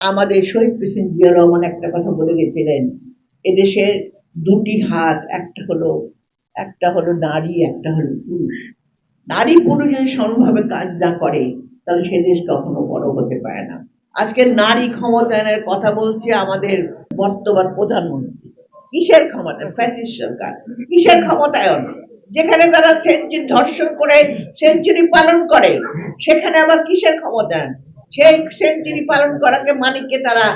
আমাদের শহীদ প্রেসিডেন্ট জিয়া রহমান একটা কথা বলে গেছিলেন এদেশের দুটি হাত, একটা হলো একটা হলো নারী, একটা হলো পুরুষ। নারী পুরুষ যদি সমানভাবে কাজ না করে, তাহলে সে দেশ কখনো বড় হতে পারে না। আজকে নারী ক্ষমতায়নের কথা বলছে আমাদের বর্তমান প্রধানমন্ত্রী। কিসের ক্ষমতা? ফ্যাসিস্ট সরকার। কিসের ক্ষমতায়ন? যেখানে তারা সেঞ্চুরি ধর্ষণ করে সেঞ্চুরি পালন করে, সেখানে আবার কিসের ক্ষমতায়ন? সেই সেঞ্চুরি পালন করাকে মানিককে তারা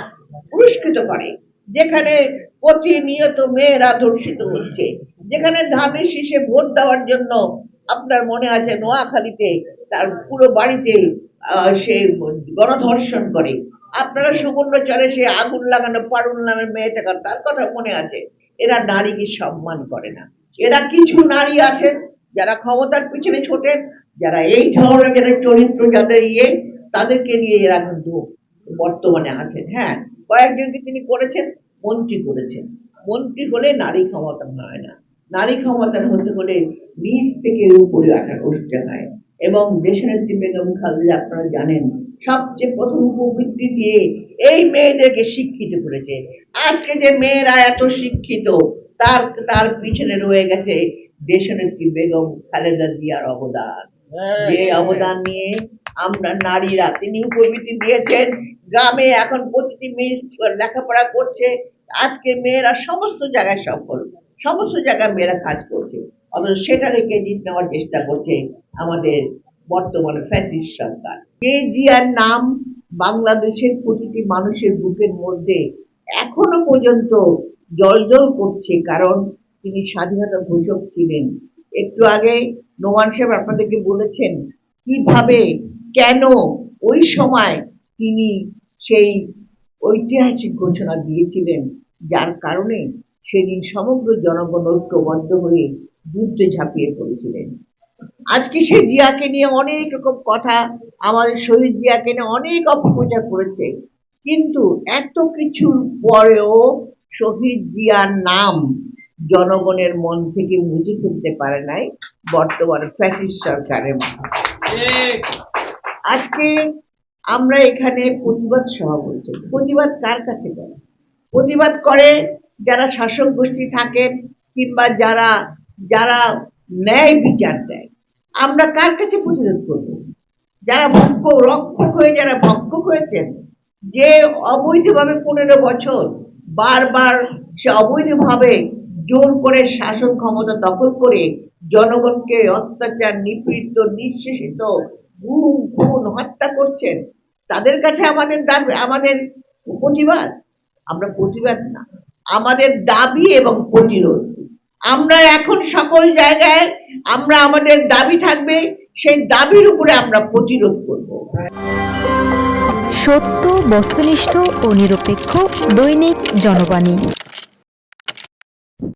পুরস্কৃত করে, যেখানে প্রতিনিয়ত মেয়েরা ধর্ষিত হচ্ছে। যেখানে ধানের শীষে ভোট দেওয়ার জন্য আপনার মনে আছে নোয়াখালীতে, তার পুরো বাড়িতে সে গণধর্ষণ করে। আপনারা সুবর্ণচরে সে আগুন লাগানো পারুল নামের মেয়েটাকে, তার কথা মনে আছে? এরা নারীকে সম্মান করে না। এরা কিছু নারী আছেন, যারা ক্ষমতার পিছনে ছোটেন, যারা এই ধরনের চরিত্র যাদের ইয়ে তাদেরকে নিয়ে এরা কিন্তু বর্তমানে আছেন। হ্যাঁ কয়েকজনকে তিনি করেছেন? মন্ত্রী করেছেন। মন্ত্রী হলে নারী ক্ষমতা হয় না। নারী ক্ষমতার হতে হলে নিচ থেকে উপরে আটা উঠতে হয় এবং দেশনেত্রী বেগম খালেদা আপনারা জানেন সবচেয়ে প্রথম উপবৃত্তি দিয়ে এই মেয়েদেরকে শিক্ষিত করেছে। আজকে যে মেয়েরা এত শিক্ষিত তার তার পিছনে রয়ে গেছে দেশনেত্রী বেগম খালেদা জিয়ার অবদান। যে অবদান নিয়ে আমরা নারীরা তিনি উপবৃত্তি দিয়েছেন। গ্রামে এখন প্রতিটি মেয়ে লেখাপড়া করছে। আজকে মেয়েরা সমস্ত জায়গায় সফল। সমস্ত জায়গায় মেয়েরা কাজ করছে। অথচ সেটারে ক্রেডিট নেওয়ার চেষ্টা করছে আমাদের বর্তমানে ফ্যাসিস্ট সরকার। কে জিয়ার নাম বাংলাদেশের প্রতিটি মানুষের বুকের মধ্যে এখনও পর্যন্ত জলজল করছে, কারণ তিনি স্বাধীনতা ঘোষক ছিলেন। একটু আগে নোমান সাহেব আপনাদেরকে বলেছেন, কীভাবে কেন ওই সময় তিনি সেই ঐতিহাসিক ঘোষণা দিয়েছিলেন, যার কারণে সেদিন সমগ্র জনগণ ঐক্যবদ্ধ হয়ে যুদ্ধে ঝাঁপিয়ে পড়েছিলেন। আজকে সেই জিয়াকে নিয়ে অনেক রকম কথা আমাদের শহীদ জিয়াকে নিয়ে অনেক অপপ্রচার করেছে, কিন্তু এত কিছুর পরেও শহীদ জিয়ার নাম জনগণের মন থেকে মুছে ফেলতে পারে নাই বর্তমান ফ্যাসিস্ট সরকারের আজকে আমরা এখানে প্রতিবাদ সভা বলছি প্রতিবাদ কার কাছে করে? প্রতিবাদ করে যারা শাসক গোষ্ঠী থাকেন কিংবা যারা যারা ন্যায় বিচার দেয়। আমরা কার কাছে প্রতিরোধ করব? যারা ভক্ষ রক্ষক হয়ে, যারা ভক্ষক হয়েছেন, যে অবৈধভাবে পনেরো বছর বারবার সে অবৈধভাবে জোর করে শাসন ক্ষমতা দখল করে জনগণকে অত্যাচার, নিপীড়িত, নিঃশেষিত গুম খুন হত্যা করছেন তাদের কাছে আমাদের দাবি আমাদের প্রতিবাদ আমরা প্রতিবাদ না আমাদের দাবি এবং প্রতিরোধ আমরা এখন সকল জায়গায় আমরা আমাদের দাবি থাকবে সেই দাবির উপরে আমরা প্রতিরোধ করব সত্য বস্তুনিষ্ঠ ও নিরপেক্ষ দৈনিক জনবাণী